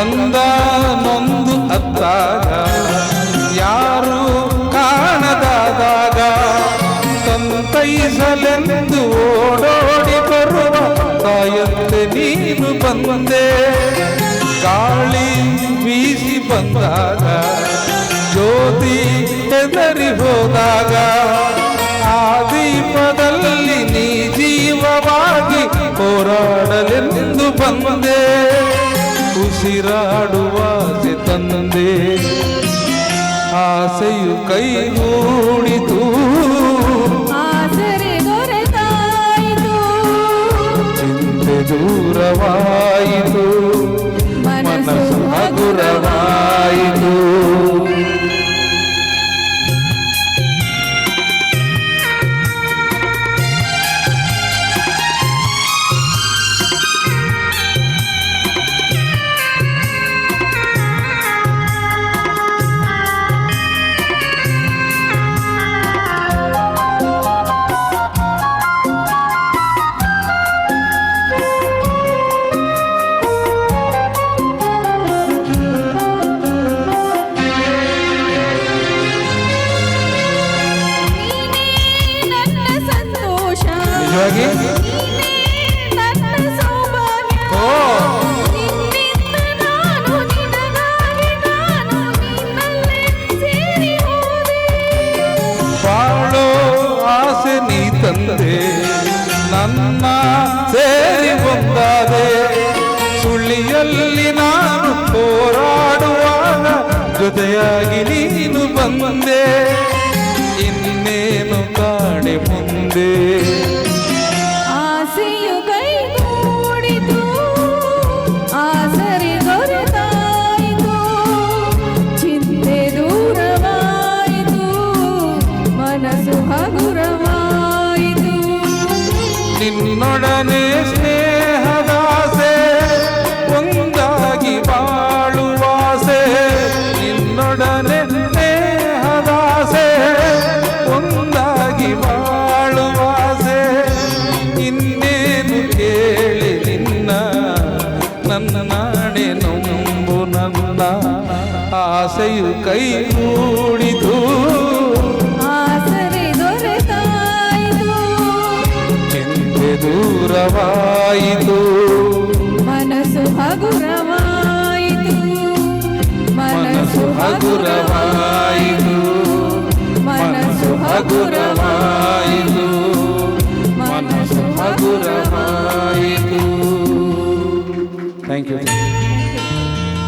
ನೊಂದ ನೊಂದು ಅತ್ತಾಗ ಯಾರು ಕಾಣದಾದಾಗ ಸಂತೈಸಲೆಂದು ಓಡೋಡಿ ಬರುವ ತಾಯಂತೆ ನೀನು ಬಂದೆ. ಗಾಳಿ ಬೀಸಿ ಬಂದಾಗ, ಜ್ಯೋತಿ ಹೆದರಿ ಹೋದಾಗ ಆ ದೀಪದಲ್ಲಿ ನೀ ಜೀವವಾಗಿ ಹೋರಾಡಲೆಂದು ಬಂದೆ. ಉಸಿರಾಡುವ ಆಸೆ ತಂದೆ ಆಸೆಯು ಕೈಗೂಡಿತು. ಚಿಂತೆ ದೂರವಾಯಿತು. ಮನಸ್ಸು ಹಗುರವಾಯಿತು. ಬಂದಾದೆ ಸುಳ್ಳಿಯಲ್ಲಿ ನಾನು ಹೋರಾಡುವಾಗ ಜೊತೆಯಾಗಿ ನೀನು ಬಂದೆ. ಇನ್ನೇನು ಕಾಣೆ ಮುಂದೆ? ಆಸೆಯು ಒಂದಾಗಿ ಬಾಳುವಾಸೆ ಇನ್ನೇನು ಕೇಳಿ ನಿನ್ನ ನನ್ನ ನಾಡೆ ನಂಬು ನನ್ನ ಆಸೆಯು ಆಸರೆ ದೊರೆತಾಯಿತು. ಚಿಂತೆ ದೂರವಾಯಿತು. ಮನಸ್ಸು ಹಗುರವಾಯಿತು. ಹಗುರವಾಯಿತು ಮನಸ್ಸು ಹಗುರವಾಯಿತು